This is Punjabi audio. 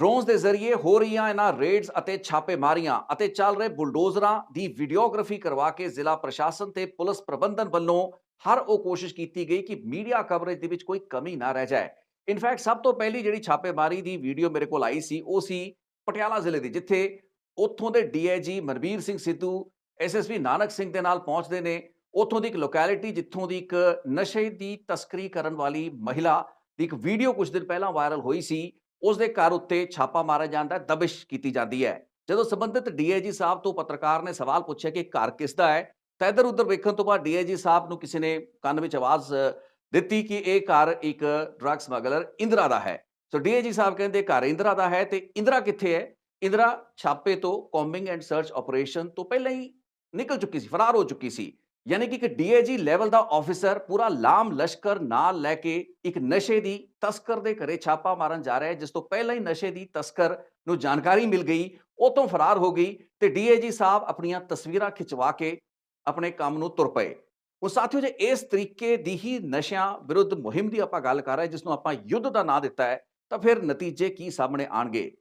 ਡਰੋਨਸ ਦੇ ਜ਼ਰੀਏ ਹੋ ਰਹੀਆਂ ਇਹਨਾਂ ਰੇਡਸ ਅਤੇ ਛਾਪੇਮਾਰੀਆਂ ਅਤੇ ਚੱਲ ਰਹੇ ਬੁਲਡੋਜ਼ਰਾਂ ਦੀ ਵੀਡੀਓਗ੍ਰਾਫੀ ਕਰਵਾ ਕੇ ਜ਼ਿਲ੍ਹਾ ਪ੍ਰਸ਼ਾਸਨ ਤੇ ਪੁਲਿਸ ਪ੍ਰਬੰਧਨ ਵੱਲੋਂ ਹਰ ਉਹ ਕੋਸ਼ਿਸ਼ ਕੀਤੀ ਗਈ ਕਿ ਮੀਡੀਆ ਕਵਰੇਜ ਦੇ ਵਿੱਚ ਕੋਈ ਕਮੀ ਨਾ ਰਹਿ ਜਾਏ। ਇਨਫੈਕਟ ਸਭ ਤੋਂ ਪਹਿਲੀ ਜਿਹੜੀ ਛਾਪੇਮਾਰੀ ਦੀ ਵੀਡੀਓ ਮੇਰੇ ਕੋਲ ਆਈ ਸੀ, ਉਹ ਸੀ ਪਟਿਆਲਾ ਜ਼ਿਲ੍ਹੇ ਦੀ, ਜਿੱਥੇ ਉੱਥੋਂ ਦੇ ਡੀਆਈਜੀ ਮਨਵੀਰ ਸਿੰਘ ਸਿੱਧੂ ਐਸਐਸਪੀ ਨਾਨਕ ਸਿੰਘ ਦੇ ਨਾਲ ਪਹੁੰਚਦੇ ਨੇ। ਉੱਥੋਂ ਦੀ ਇੱਕ ਲੋਕੈਲਿਟੀ ਜਿੱਥੋਂ ਦੀ ਇੱਕ ਨਸ਼ੇ ਦੀ ਤਸਕਰੀ ਕਰਨ ਵਾਲੀ ਮਹਿਲਾ ਦੀ ਇੱਕ ਵੀਡੀਓ ਕੁਝ ਦਿਨ ਪਹਿਲਾਂ ਵਾਇਰਲ ਹੋਈ ਸੀ। ਉਸ ਦੇ ਘਰ ਉੱਤੇ ਛਾਪਾ ਮਾਰਿਆ ਜਾਂਦਾ ਹੈ, ਦਬਿਸ਼ ਕੀਤੀ ਜਾਂਦੀ ਹੈ। ਜਦੋਂ ਸੰਬੰਧਿਤ ਡੀਆਈਜੀ ਸਾਹਿਬ ਤੋਂ ਪੱਤਰਕਾਰ ਨੇ ਸਵਾਲ ਪੁੱਛਿਆ ਕਿ ਘਰ ਕਿਸ ਦਾ ਹੈ, ਤਾਂ ਇੱਧਰ ਉੱਧਰ ਵੇਖਣ ਤੋਂ ਬਾਅਦ ਡੀਆਈਜੀ ਸਾਹਿਬ ਨੂੰ ਕਿਸੇ ਨੇ ਕੰਨ ਵਿੱਚ ਆਵਾਜ਼ ਦਿੱਤੀ ਕਿ ਇਹ ਘਰ ਇੱਕ ਡਰੱਗ ਸਮਗਲਰ ਇੰਦਰਾ ਦਾ ਹੈ। ਸੋ ਡੀਆਈਜੀ ਸਾਹਿਬ ਕਹਿੰਦੇ ਘਰ ਇੰਦਰਾ ਦਾ ਹੈ ਤੇ ਇੰਦਰਾ ਕਿੱਥੇ ਹੈ? ਇੰਦਰਾ ਛਾਪੇ ਤੋਂ ਕੌਮਿੰਗ ਐਂਡ ਸਰਚ ਆਪਰੇਸ਼ਨ ਤੋਂ ਪਹਿਲਾਂ ਹੀ ਨਿਕਲ ਚੁੱਕੀ ਸੀ, ਫਰਾਰ ਹੋ ਚੁੱਕੀ ਸੀ। ਯਾਨੀ ਕਿ ਇੱਕ ਡੀਆਈਜੀ ਲੈਵਲ ਦਾ ਆਫੀਸਰ ਪੂਰਾ ਲਾਮ ਲਸ਼ਕਰ ਨਾਲ ਲੈ ਕੇ ਇੱਕ ਨਸ਼ੇ ਦੀ ਤਸਕਰ ਦੇ ਘਰੇ ਛਾਪਾ ਮਾਰਨ ਜਾ ਰਿਹਾ ਹੈ, ਜਿਸ ਤੋਂ ਪਹਿਲਾਂ ਹੀ ਨਸ਼ੇ ਦੀ ਤਸਕਰ ਨੂੰ ਜਾਣਕਾਰੀ ਮਿਲ ਗਈ, ਉਹ ਤੋਂ ਫਰਾਰ ਹੋ ਗਈ ਤੇ ਡੀਆਈਜੀ ਸਾਹਿਬ ਆਪਣੀਆਂ ਤਸਵੀਰਾਂ ਖਿਚਵਾ ਕੇ ਆਪਣੇ ਕੰਮ ਨੂੰ ਤੁਰ ਪਏ। ਉਹ ਸਾਥੀਓ, ਜੇ ਇਸ ਤਰੀਕੇ ਦੀ ਹੀ ਨਸ਼ਿਆਂ ਵਿਰੁੱਧ ਮੁਹਿੰਮ ਦੀ ਆਪਾਂ ਗੱਲ ਕਰ ਰਹੇ ਜਿਸ ਨੂੰ ਆਪਾਂ ਯੁੱਧ ਦਾ ਨਾਂ ਦਿੱਤਾ ਹੈ, ਤਾਂ ਫਿਰ ਨਤੀਜੇ ਕੀ ਸਾਹਮਣੇ ਆਣਗੇ